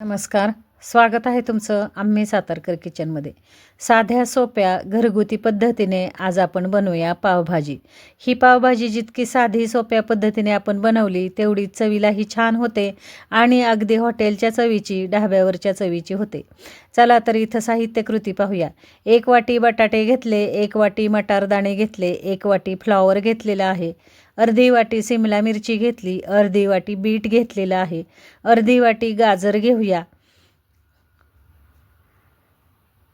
नमस्कार. स्वागत आहे तुमचं आम्ही सातारकर किचनमध्ये. साध्या सोप्या घरगुती पद्धतीने आज आपण बनवूया पावभाजी. ही पावभाजी जितकी साधी सोप्या पद्धतीने आपण बनवली तेवढी चवीलाही छान होते आणि अगदी हॉटेलच्या चवीची ढाब्यावरच्या चवीची होते. चला तर इथं साहित्य कृती पाहूया. एक वाटी बटाटे घेतले एक वाटी मटारदाणे घेतले एक वाटी फ्लॉवर घेतलेला आहे. अर्धी वाटी सिमला मिरची घेतली अर्धी वाटी बीट घेतलेलं आहे. अर्धी वाटी गाजर घेऊया.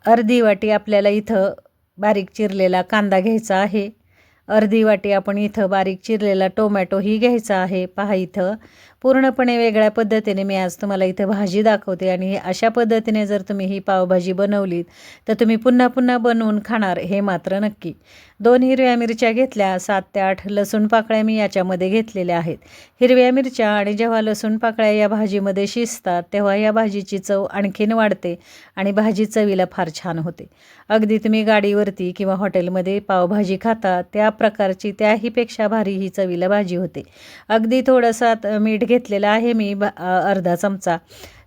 अर्धी वाटी आपल्याला इथं बारीक चिरलेला कांदा घ्यायचा आहे. अर्धी वाटी आपण इथं बारीक चिरलेला टोमॅटोही घ्यायचा आहे. पहा इथं. पूर्णपणे वेगळ्या पद्धतीने मी आज तुम्हाला इथं भाजी दाखवते. आणि हे अशा पद्धतीने जर तुम्ही ही पावभाजी बनवलीत तर तुम्ही पुन्हा पुन्हा बनवून खाणार हे मात्र नक्की. दोन हिरव्या मिरच्या घेतल्या सात ते आठ लसूण पाकळ्या मी याच्यामध्ये घेतलेल्या आहेत. हिरव्या मिरच्या आणि जेव्हा लसूण पाकळ्या या भाजीमध्ये शिजतात तेव्हा या भाजीची चव आणखीन वाढते आणि भाजी चवीला फार छान होते. अगदी तुम्ही गाडीवरती किंवा हॉटेलमध्ये पावभाजी खाता त्या प्रकारची त्याहीपेक्षा भारी ही चवीला भाजी होते. अगदी थोडंसं मीठ घेतलेला आहे मी बा अर्धा चमचा.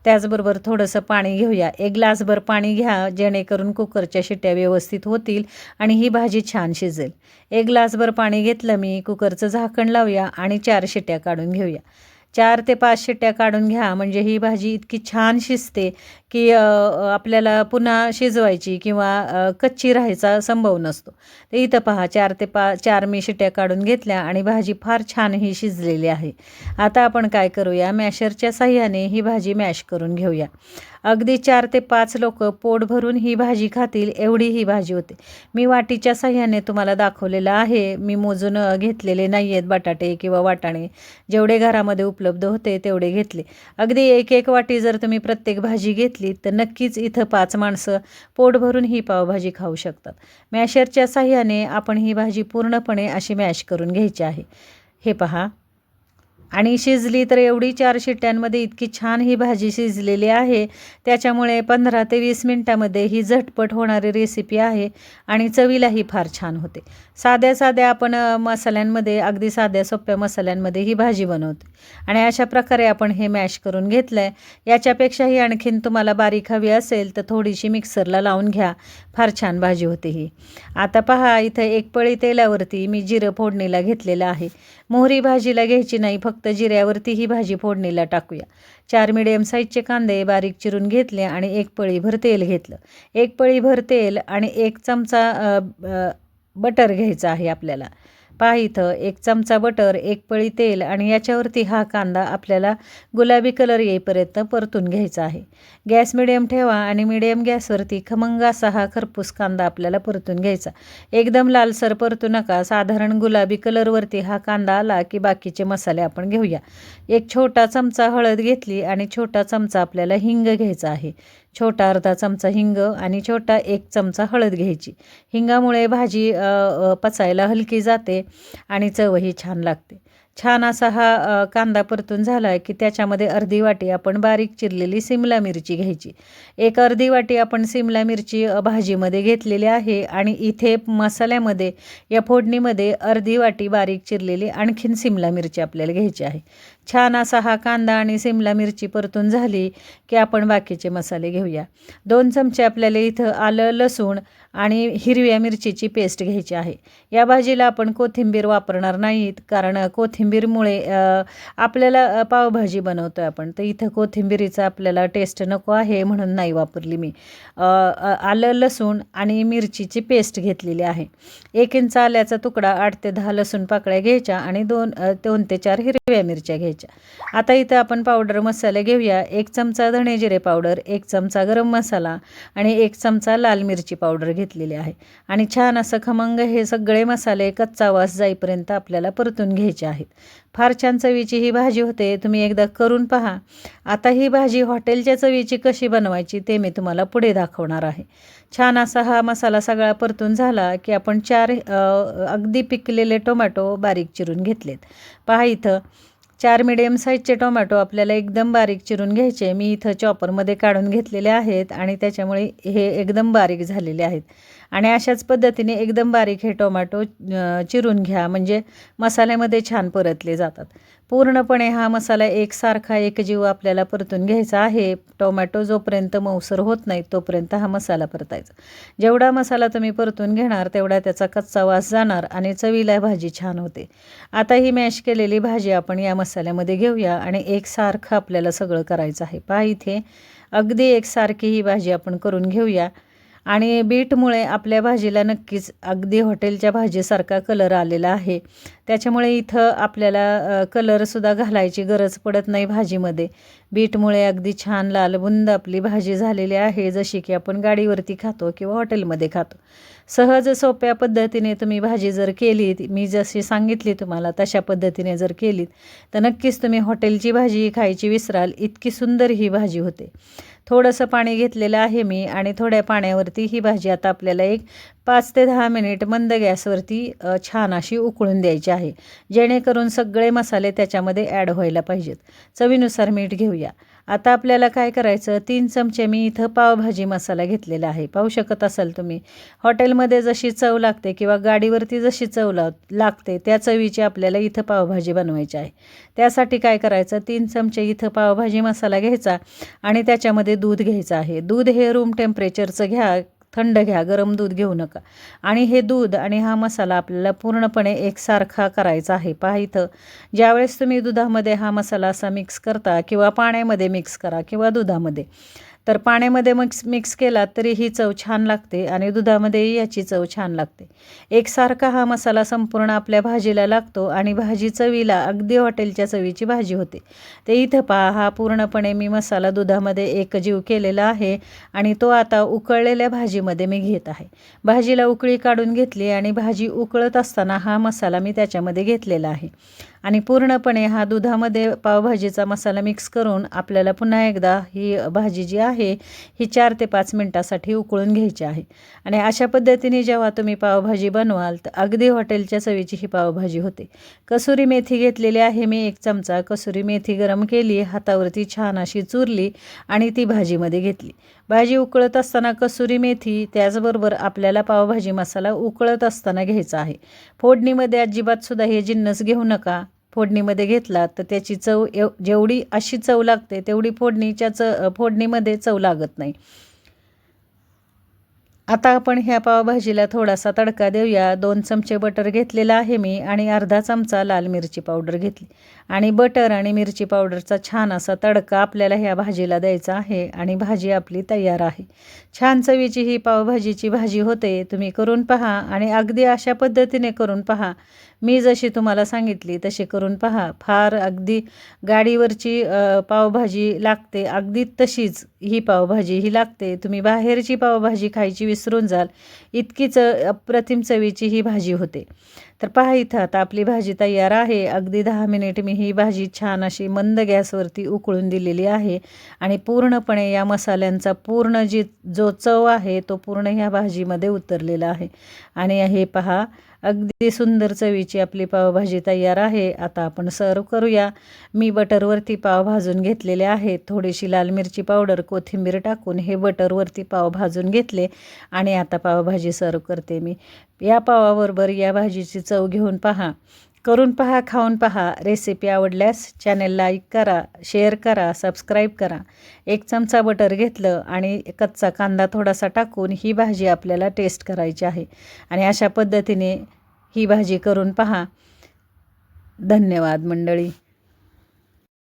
त्याचबरोबर थोडंसं पाणी घेऊया. एक ग्लासभर पाणी घ्या जेणेकरून कुकरच्या शिट्या व्यवस्थित होतील आणि ही भाजी छान शिजेल. एक ग्लासभर पाणी घेतलं मी कुकरचं झाकण लावूया आणि चार शिट्ट्या काढून घेऊया. चार ते पाच शिट्ट्या काढून घ्या. म्हणजे ही भाजी इतकी छान शिजते की आपल्याला पुन्हा शिजवायची किंवा कच्ची राहायचा संभव नसतो. तर इथं पहा चार ते पा चार मी शिट्ट्या काढून घेतल्या आणि भाजी फार छान ही शिजलेली आहे. आता आपण काय करूया? मॅशरच्या साह्याने ही भाजी मॅश करून घेऊया. अगदी चार ते पाच लोक पोट भरून ही भाजी खातील एवढी ही भाजी होते. मी वाटीच्या साह्याने तुम्हाला दाखवलेलं आहे. मी मोजून घेतलेले नाही आहेत बटाटे किंवा वाटाणे. जेवढे घरामध्ये उपलब्ध होते तेवढे घेतले. अगदी एक एक वाटी जर तुम्ही प्रत्येक भाजी घेतली तर नक्कीच इथं पाच माणसं पोट भरून ही पावभाजी खाऊ शकतात. मॅशरच्या साह्याने आपण ही भाजी पूर्णपणे अशी मॅश करून घ्यायची आहे. हे पहा. आणि शिजली तर एवढी चार शिट्ट्यांमध्ये इतकी छान ही भाजी शिजलेली आहे. त्याच्यामुळे पंधरा ते वीस मिनटामध्ये ही झटपट होणारी रेसिपी आहे आणि चवीलाही फार छान होते. साध्या साध्या आपण मसाल्यांमध्ये अगदी साध्या सोप्या मसाल्यांमध्ये ही भाजी बनवते आणि अशा प्रकारे आपण हे मॅश करून घेतलं आहे याच्यापेक्षाही आणखीन तुम्हाला बारीक हवी असेल तर थोडीशी मिक्सरला लावून घ्या. फार छान भाजी होते ही. आता पहा इथं एक पळी तेलावरती मी जिरं फोडणीला घेतलेलं आहे. मोहरी भाजीला घ्यायची नाही फक्त जिऱ्यावरती ही भाजी फोडणीला टाकूया. चार मिडियम साईजचे कांदे बारीक चिरून घेतले आणि एक पळीभर तेल घेतलं. एक पळीभर तेल आणि एक चमचा बटर घ्यायचा आहे आपल्याला. पहा इथं एक चमचा बटर एक पळी तेल आणि याच्यावरती हा कांदा आपल्याला गुलाबी कलर येईपर्यंत परतून घ्यायचा आहे. गॅस मिडियम ठेवा आणि मिडियम गॅसवरती खमंग असा हा खरपूस कांदा आपल्याला परतून घ्यायचा. एकदम लालसर परतू नका साधारण गुलाबी कलरवरती हा कांदा आला की बाकीचे मसाले आपण घेऊया. एक छोटा चमचा हळद घेतली आणि छोटा चमचा आपल्याला हिंग घ्यायचा आहे. छोटा अर्धा चमचा हिंग आणि छोटा एक चमचा हळद घ्यायची. हिंगामुळे भाजी पचायला हलकी जाते आणि चवही छान लागते. छान असा हा कांदा परतून झाला आहे की त्याच्यामध्ये अर्धी वाटी आपण बारीक चिरलेली सिमला मिरची घ्यायची. एक अर्धी वाटी आपण सिमला मिरची भाजीमध्ये घेतलेली आहे आणि इथे मसाल्यामध्ये या फोडणीमध्ये अर्धी वाटी बारीक चिरलेली आणखीन सिमला मिरची आपल्याला घ्यायची आहे. छान असा हा कांदा आणि सिमला मिरची परतून झाली की आपण बाकीचे मसाले घेऊया. दोन चमचे आपल्याला इथं आलं लसूण आणि हिरव्या मिरचीची पेस्ट घ्यायची आहे. या भाजीला आपण कोथिंबीर वापरणार नाहीत कारण कोथिंबीरमुळे आपल्याला पावभाजी बनवतो आहे आपण तर इथं कोथिंबीरीचा आपल्याला टेस्ट नको आहे म्हणून नाही वापरली मी. आलं लसूण आणि मिरचीची पेस्ट घेतलेली आहे. एक इंच आल्याचा तुकडा आठ ते दहा लसूण पाकळ्या घ्यायच्या आणि दोन दोन ते चार हिरव्या मिरच्या घ्यायच्या. आता इथं आपण पावडर मसाले घेऊया. एक चमचा धणे जिरे पावडर एक चमचा गरम मसाला आणि एक चमचा लाल मिरची पावडर घेतलेली आहे. आणि छान असं खमंग हे सगळे मसाले कच्चा वास जाईपर्यंत आपल्याला परतून घ्यायचे आहेत. फार छान चवीची ही भाजी होते. तुम्ही एकदा करून पहा. आता ही भाजी हॉटेलच्या चवीची कशी बनवायची ते मी तुम्हाला पुढे दाखवणार आहे. छान असा हा मसाला सगळा परतून झाला की आपण चार अगदी पिकलेले टोमॅटो बारीक चिरून घेतलेत. पहा इथं. चार मिडियम साईजचे टोमॅटो आपल्याला एकदम बारीक चिरून घ्यायचे. मी इथं चॉपरमध्ये काढून घेतलेले आहेत आणि त्याच्यामुळे हे एकदम बारीक झालेले आहेत. आणि अशाच पद्धतीने एकदम बारीक हे टोमॅटो चिरून घ्या. म्हणजे मसाल्यामध्ये छान परतले जातात. पूर्णपणे हा मसाला एकसारखा एक जीव आपल्याला परतून घ्यायचा आहे. टोमॅटो जोपर्यंत मऊसर होत नाही तोपर्यंत हा मसाला परतायचा. जेवढा मसाला तुम्ही परतून घेणार तेवढा त्याचा कच्चा वास जाणार आणि चवीला भाजी छान होते. आता ही मॅश केलेली भाजी आपण या मसाल्यामध्ये घेऊया आणि एकसारखं आपल्याला सगळं करायचं आहे. पहा इथे. अगदी एकसारखी ही भाजी आपण करून घेऊया. आणि बीटमुळे आपल्या भाजीला नक्कीच अगदी हॉटेलच्या भाजीसारखा कलर आलेला आहे. त्याच्यामुळे इथं आपल्याला कलरसुद्धा घालायची गरज पडत नाही भाजीमध्ये. बीटमुळे अगदी छान लालबुंद आपली भाजी झालेली आहे जशी की आपण गाडीवरती खातो किंवा हॉटेलमध्ये खातो. सहज सोप्या पद्धतीने तुम्ही भाजी जर केली मी जशी सांगितली तुम्हाला तशा पद्धतीने जर केलीत तर नक्कीच तुम्ही हॉटेलची भाजी खायची विसराल इतकी सुंदर ही भाजी होते. थोडंसं पाणी घेतलेलं आहे मी आणि थोड्या पाण्यावरती ही भाजी आता आपल्याला एक पाच ते दहा मिनिट मंद गॅसवरती छान अशी उकळून द्यायची आहे. जेणेकरून सगळे मसाले त्याच्यामध्ये ॲड व्हायला पाहिजेत. चवीनुसार मीठ घेऊया. आता आपल्याला काय करायचं? तीन चमचे मी इथं पावभाजी मसाला घेतलेला आहे. पाहू शकत असाल तुम्ही. हॉटेलमध्ये जशी चव लागते किंवा गाडीवरती जशी चव लाव लागते त्या चवीची आपल्याला इथं पावभाजी बनवायची आहे. त्यासाठी काय करायचं? तीन चमचे इथं पावभाजी मसाला घ्यायचा आणि त्याच्यामध्ये दूध घ्यायचं आहे. दूध हे रूम टेम्परेचरचं घ्या थंड घ्या गरम दूध घेऊ नका. आणि हे दूध आणि हा मसाला आपल्याला पूर्णपणे एकसारखा करायचा आहे. पहा इथं ज्यावेळेस तुम्ही दुधामध्ये हा मसाला असा मिक्स करता किंवा पाण्यामध्ये मिक्स करा किंवा दुधामध्ये तर पाण्यामध्ये मिक्स मिक्स केला तरी ही चव छान लागते आणि दुधामध्येही याची चव छान लागते. एकसारखा हा मसाला संपूर्ण आपल्या भाजीला लागतो आणि भाजी चवीला अगदी हॉटेलच्या चवीची भाजी होते. ते इथं पहा हा पूर्णपणे मी मसाला दुधामध्ये एकजीव केलेला आहे आणि तो आता उकळलेल्या भाजीमध्ये मी घेत आहे. भाजीला उकळी काढून घेतली आणि भाजी उकळत असताना हा मसाला मी त्याच्यामध्ये घेतलेला आहे. आणि पूर्णपणे हा दुधामध्ये पावभाजीचा मसाला मिक्स करून आपल्याला पुन्हा एकदा ही भाजी जी आहे ही चार ते पाच मिनटासाठी उकळून घ्यायची आहे. आणि अशा पद्धतीने जेव्हा तुम्ही पावभाजी बनवाल तर अगदी हॉटेलच्या चवीची ही पावभाजी होते. कसुरी मेथी घेतलेली आहे मी एक चमचा कसुरी मेथी गरम केली हातावरती छान अशी चुरली आणि ती भाजीमध्ये घेतली. भाजी उकळत असताना कसुरी मेथी त्याचबरोबर आपल्याला पावभाजी मसाला उकळत असताना घ्यायचा आहे. फोडणीमध्ये अजिबातसुद्धा हे जिन्नस घेऊ नका. फोडणीमध्ये घेतला तर त्याची चव एव जेवढी अशी चव लागते तेवढी फोडणीच्या च फोडणीमध्ये चव लागत नाही. आता आपण ह्या पावभाजीला थोडासा तडका देऊया. दोन चमचे बटर घेतलेला आहे मी आणि अर्धा चमचा लाल मिरची पावडर घेतली. आणि बटर आणि मिरची पावडरचा छान असा तडका आपल्याला ह्या भाजीला द्यायचा आहे आणि भाजी आपली तयार आहे. छान चवीची ही पावभाजीची भाजी होते. तुम्ही करून पहा आणि अगदी अशा पद्धतीने करून पहा. मी जशी तुम्हाला सांगितली तशी करून पहा. फार अगदी गाडीवरची पावभाजी लागते अगदी तशीच ही पावभाजी ही लागते. तुम्ही बाहेरची पावभाजी खायची विसरून जाल. इतकीच अप्रतिम चवीची ही भाजी होते. तर पहा इथं आता आपली भाजी तयार आहे. अगदी दहा मिनिट मी ही भाजी छान अशी मंद गॅसवरती उकळून दिलेली आहे. आणि पूर्णपणे या मसाल्यांचा पूर्ण जी जो चव आहे तो पूर्ण ह्या भाजीमध्ये उतरलेला आहे. आणि हे पहा अगदी सुंदर चवीची आपली पावभाजी तयार आहे. आता आपण सर्व करूया. मी बटरवरती पाव भाजून घेतलेले आहेत थोडीशी लाल मिरची पावडर कोथिंबीर टाकून हे बटरवरती पाव भाजून घेतले आणि आता पावभाजी सर्व करते मी. या पावाबरोबर या भाजीची चव घेऊन पहा. करून पहा खाऊन पहा. रेसिपी आवडल्यास चॅनल लाईक करा शेअर करा सबस्क्राईब करा. एक चमचा बटर घेतलं आणि कच्चा कांदा थोडासा टाकून ही भाजी आपल्याला टेस्ट करायची आहे. आणि अशा पद्धतीने ही भाजी करून पहा. धन्यवाद मंडळी.